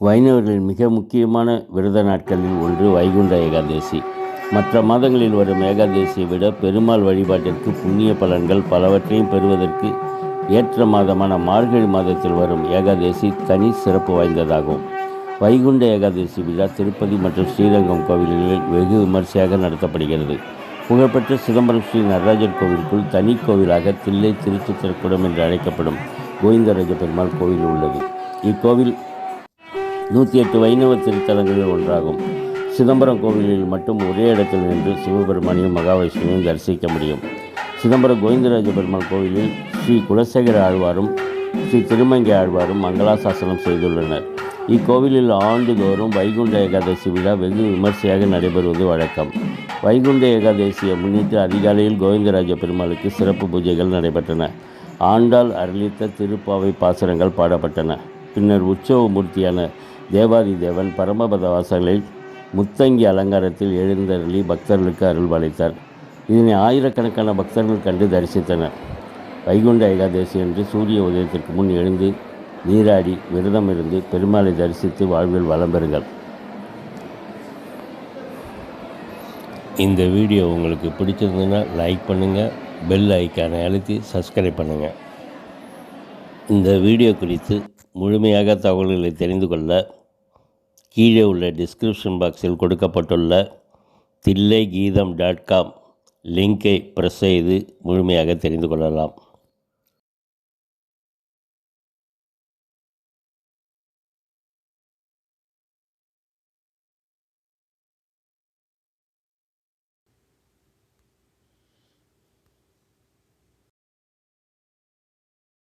வைணவர்களின் மிக முக்கியமான விரத நாட்களில் ஒன்று வைகுண்ட ஏகாதசி. மற்ற மாதங்களில் வரும் ஏகாதசியை விட பெருமாள் வழிபாட்டிற்கு புண்ணிய பலன்கள் பலவற்றையும் பெறுவதற்கு ஏற்ற மாதமான மார்கழி மாதத்தில் வரும் ஏகாதசி தனி சிறப்பு வாய்ந்ததாகும். வைகுண்ட ஏகாதசி விழா திருப்பதி மற்றும் ஸ்ரீரங்கம் கோவில்களில் வெகு விமர்சையாக நடத்தப்படுகிறது. புகழ்பெற்ற சிதம்பரம் ஸ்ரீ நடராஜர் கோவிலுக்குள் தனி கோவிலாக தில்லை திருச்சித்திரக்குடம் என்று அழைக்கப்படும் கோவிந்தராஜ பெருமாள் கோவில் உள்ளது. இக்கோவில் நூற்றி எட்டு வைணவ திருத்தலங்களில் ஒன்றாகும். சிதம்பரம் கோவிலில் மட்டும் ஒரே இடத்தில் நின்று சிவபெருமானையும் மகாவிஷ்ணுவையும் தரிசிக்க முடியும். சிதம்பரம் கோவிந்தராஜ பெருமாள் கோவிலில் ஸ்ரீ குலசேகர ஆழ்வாரும் ஸ்ரீ திருமங்கை ஆழ்வாரும் மங்களாசாசனம் செய்துள்ளனர். இக்கோவிலில் ஆண்டுதோறும் வைகுண்ட ஏகாதசி விழா வெகு விமர்சையாக நடைபெறுவது வழக்கம். வைகுண்ட ஏகாதசியை முன்னிட்டு அதிகாலையில் கோவிந்தராஜ பெருமாளுக்கு சிறப்பு பூஜைகள் நடைபெற்றன. ஆண்டாள் அருளித்த திருப்பாவை பாசுரங்கள் பாடப்பட்டன. பின்னர் உற்சவ மூர்த்தியான தேவாதி தேவன் பரமபத வாசலில் முத்தங்கி அலங்காரத்தில் எழுந்தருளி பக்தர்களுக்கு அருள் அருள்பாலித்தார் இதனை ஆயிரக்கணக்கான பக்தர்கள் கண்டு தரிசித்தனர். வைகுண்ட ஏகாதசி என்று சூரிய உதயத்திற்கு முன் எழுந்து நீராடி விரதம் இருந்து பெருமாளை தரிசித்து வாழ்வில் வளம் பெறுங்கள். இந்த வீடியோ உங்களுக்கு பிடிச்சிருந்ததுன்னா லைக் பண்ணுங்கள் பெல் ஐக்கானை அழுத்தி சப்ஸ்கிரைப் பண்ணுங்கள் இந்த வீடியோ குறித்து முழுமையாக தகவல்களை தெரிந்து கொள்ள கீழே உள்ள டிஸ்கிரிப்ஷன் பாக்ஸில் கொடுக்கப்பட்டுள்ள தில்லை கீதம் டாட் காம் லிங்கை ப்ரெஸ் செய்து முழுமையாக தெரிந்து கொள்ளலாம்.